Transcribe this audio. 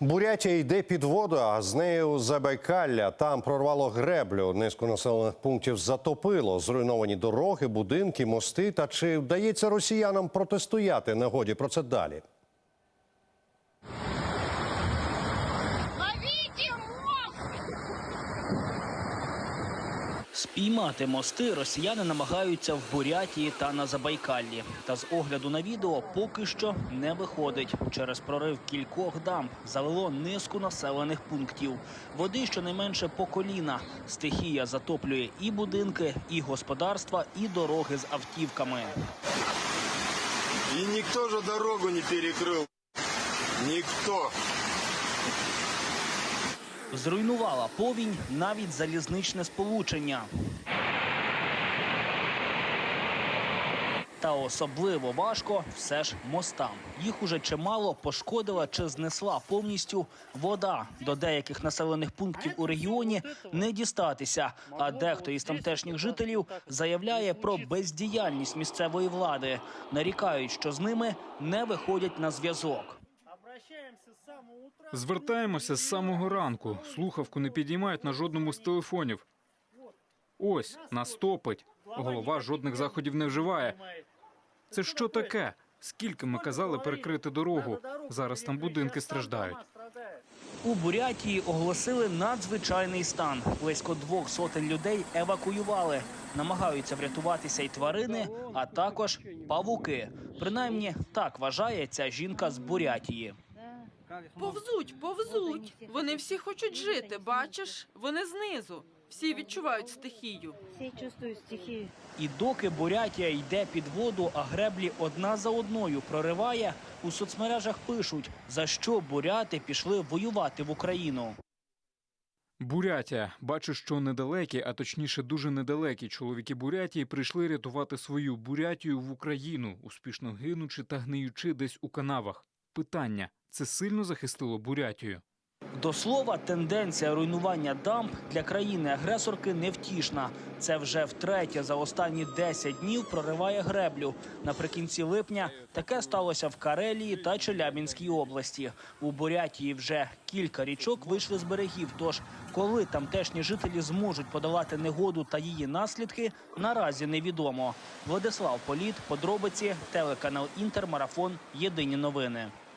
Бурятія йде під воду, а з нею Забайкалля. Там прорвало греблю. Низку населених пунктів затопило. Зруйновані дороги, будинки, мости. Та чи вдається росіянам протистояти нагоді? Про це далі. Спіймати мости росіяни намагаються в Бурятії та на Забайкаллі. Та з огляду на відео поки що не виходить. Через прорив кількох дамб залило низку населених пунктів. Води щонайменше по коліна. Стихія затоплює і будинки, і господарства, і дороги з автівками. И никто же дорогу не перекрыл. Никто. Зруйнувала повінь навіть залізничне сполучення. Та особливо важко все ж мостам. Їх уже чимало пошкодила чи знесла повністю вода. До деяких населених пунктів у регіоні не дістатися. А дехто із тамтешніх жителів заявляє про бездіяльність місцевої влади. Нарікають, що з ними не виходять на зв'язок. Звертаємося з самого ранку. Слухавку не підіймають на жодному з телефонів. Ось нас топить. Голова жодних заходів не вживає. Це що таке? Скільки ми казали перекрити дорогу? Зараз там будинки страждають. У Бурятії оголосили надзвичайний стан. Близько двох сотень людей евакуювали. Намагаються врятуватися й тварини, а також павуки. Принаймні так вважає ця жінка з Бурятії. Повзуть, повзуть. Вони всі хочуть жити. Бачиш, вони знизу. Всі відчувають стихію. Все чувствуют стихию. І доки Бурятія йде під воду, а греблі одна за одною прориває, у соцмережах пишуть, за що буряти пішли воювати в Україну. Бурятія. Бачу, що недалекі, а точніше дуже недалекі чоловіки Бурятії прийшли рятувати свою Бурятію в Україну, успішно гинучи та гниючи десь у канавах. Питання: це сильно захистило Бурятію? До слова, тенденція руйнування дамб для країни-агресорки невтішна. Це вже втретє за останні 10 днів прориває греблю. Наприкінці липня таке сталося в Карелії та Челябінській області. У Бурятії вже кілька річок вийшли з берегів. Тож, коли тамтешні жителі зможуть подолати негоду та її наслідки, наразі невідомо. Владислав Політ, подробиці, телеканал Інтер, марафон. Єдині новини.